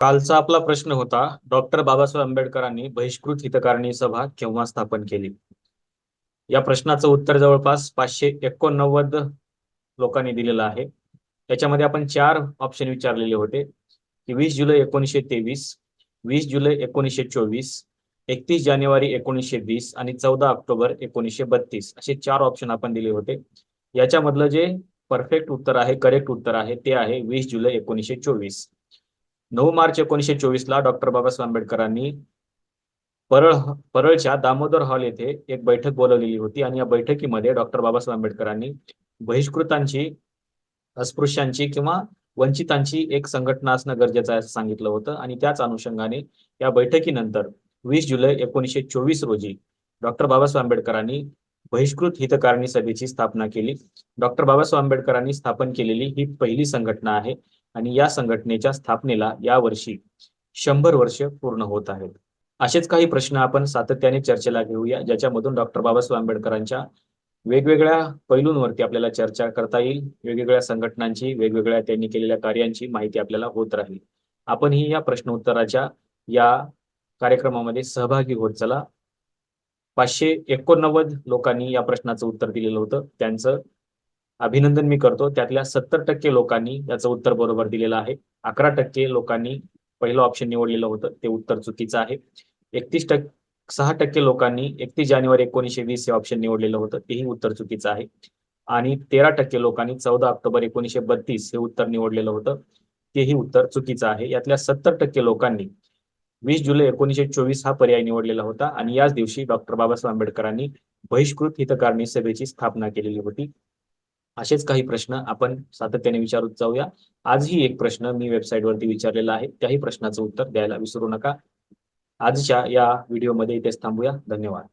कालचा आपला प्रश्न होता डॉक्टर बाबासाहेब आंबेडकरांनी बहिष्कृत हितकारणी सभा केव्हा स्थापन केली? या प्रश्नाचं उत्तर जवळपास पाचशे एकोणनव्वद लोकांनी दिलेलं आहे. त्याच्यामध्ये आपण चार ऑप्शन विचारलेले होते. की वीस जुलै एकोणीसशे तेवीस वीस जुलै एकोणीसशे चोवीस एकतीस जानेवारी एकोणीसशे वीस आणि चौदा ऑक्टोबर एकोणीसशे बत्तीस असे चार ऑप्शन आपण दिले होते. याच्यामधलं जे परफेक्ट उत्तर आहे करेक्ट उत्तर आहे ते आहे वीस जुलै एकोणीसशे चोवीस. नऊ मार्च एकोणीसशे चोवीस ला डॉक्टर बाबासाहेब आंबेडकरांनी परळ परळच्या दामोदर हॉल येथे एक बैठक बोलवलेली होती आणि या बैठकीमध्ये डॉक्टर बाबासाहेब आंबेडकरांनी बहिष्कृतांची अस्पृश्यांची किंवा वंचितांची एक संघटना असणं गरजेचं आहे असं सांगितलं होतं. आणि त्याच अनुषंगाने या बैठकीनंतर वीस जुलै एकोणीसशे चोवीस रोजी डॉक्टर बाबासाहेब आंबेडकरांनी बहिष्कृत हितकारणी सभेची स्थापना केली. डॉक्टर बाबासाहेब आंबेडकरांनी स्थापन केलेली ही पहिली संघटना आहे. आणि या संघटनेच्या स्थापनेला यावर्षी शंभर वर्ष पूर्ण होत आहेत. असेच काही प्रश्न आपण सातत्याने चर्चेला घेऊया ज्याच्यामधून डॉक्टर बाबासाहेब आंबेडकरांच्या वेगवेगळ्या पैलूंवरती आपल्याला चर्चा करता येईल. वेगवेगळ्या संघटनांची वेगवेगळ्या त्यांनी केलेल्या कार्यांची माहिती आपल्याला होत राहील. आपणही या प्रश्न उत्तराच्या या कार्यक्रमामध्ये सहभागी होत चला. पाचशे एकोणनव्वद लोकांनी या प्रश्नाचं उत्तर दिलेलं होतं. त्यांचं अभिनंदन मी करतो. त्यातल्या सत्तर टक्के लोकांनी याचं उत्तर बरोबर दिलेलं आहे. अकरा टक्के लोकांनी पहिलं ऑप्शन निवडलेलं होतं. ते उत्तर चुकीचं आहे. एकतीस टक्के सहा टक्के लोकांनी एकतीस जानेवारी एकोणीसशे वीस हे ऑप्शन निवडलेलं होतं. तेही उत्तर चुकीचं आहे. आणि तेरा टक्के लोकांनी चौदा ऑक्टोबर एकोणीसशे बत्तीस हे उत्तर निवडलेलं होतं. तेही उत्तर चुकीचं आहे. यातल्या सत्तर टक्के लोकांनी वीस जुलै एकोणीसशे चोवीस हा पर्याय निवडलेला होता. आणि याच दिवशी डॉक्टर बाबासाहेब आंबेडकरांनी बहिष्कृत हितकारणी सभेची स्थापना केलेली होती. असेच काही प्रश्न आपण सातत्याने विचारत जाऊया. आजही एक प्रश्न मी वेबसाईटवरती विचारलेला आहे. त्याही प्रश्नाचं उत्तर द्यायला विसरू नका. आजच्या या व्हिडिओमध्ये इथेच थांबूया. धन्यवाद.